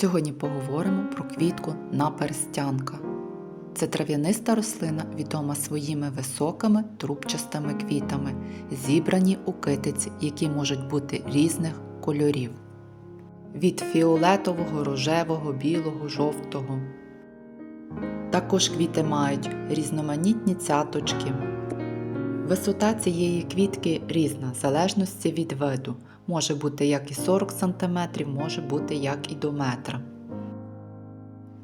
Сьогодні поговоримо про квітку наперстянка. Це трав'яниста рослина, відома своїми високими трубчастими квітами, зібрані у китиці, які можуть бути різних кольорів. Від фіолетового, рожевого, білого, жовтого. Також квіти мають різноманітні цяточки. Висота цієї квітки різна, в залежності від виду. Може бути як і 40 см, може бути як і до метра.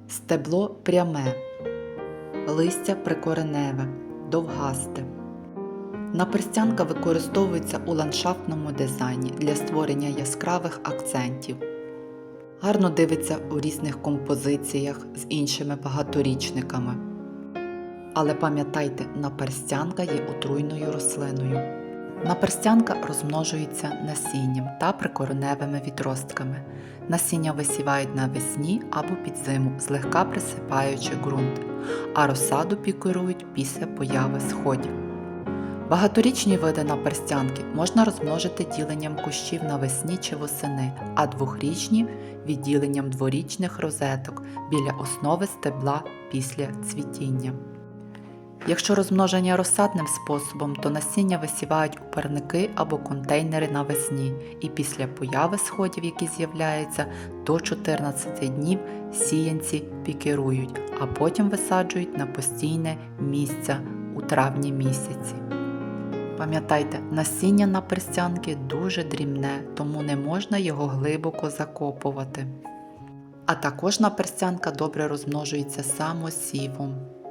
Стебло пряме, листя прикореневе, довгасте. Наперстянка використовується у ландшафтному дизайні для створення яскравих акцентів. Гарно дивиться у різних композиціях з іншими багаторічниками. Але пам'ятайте, наперстянка є отруйною рослиною. Наперстянка розмножується насінням та прикореневими відростками. Насіння висівають навесні або під зиму, злегка присипаючи ґрунт, а розсаду пікурують після появи сходів. Багаторічні види наперстянки можна розмножити діленням кущів навесні чи восени, а двохрічні відділенням дворічних розеток біля основи стебла після цвітіння. Якщо розмноження розсадним способом, то насіння висівають у парники або контейнери навесні і після появи сходів, які з'являються, до 14 днів сіянці пікірують, а потім висаджують на постійне місце у травні місяці. Пам'ятайте, насіння на перстянки дуже дрібне, тому не можна його глибоко закопувати. А також наперстянка добре розмножується самосівом.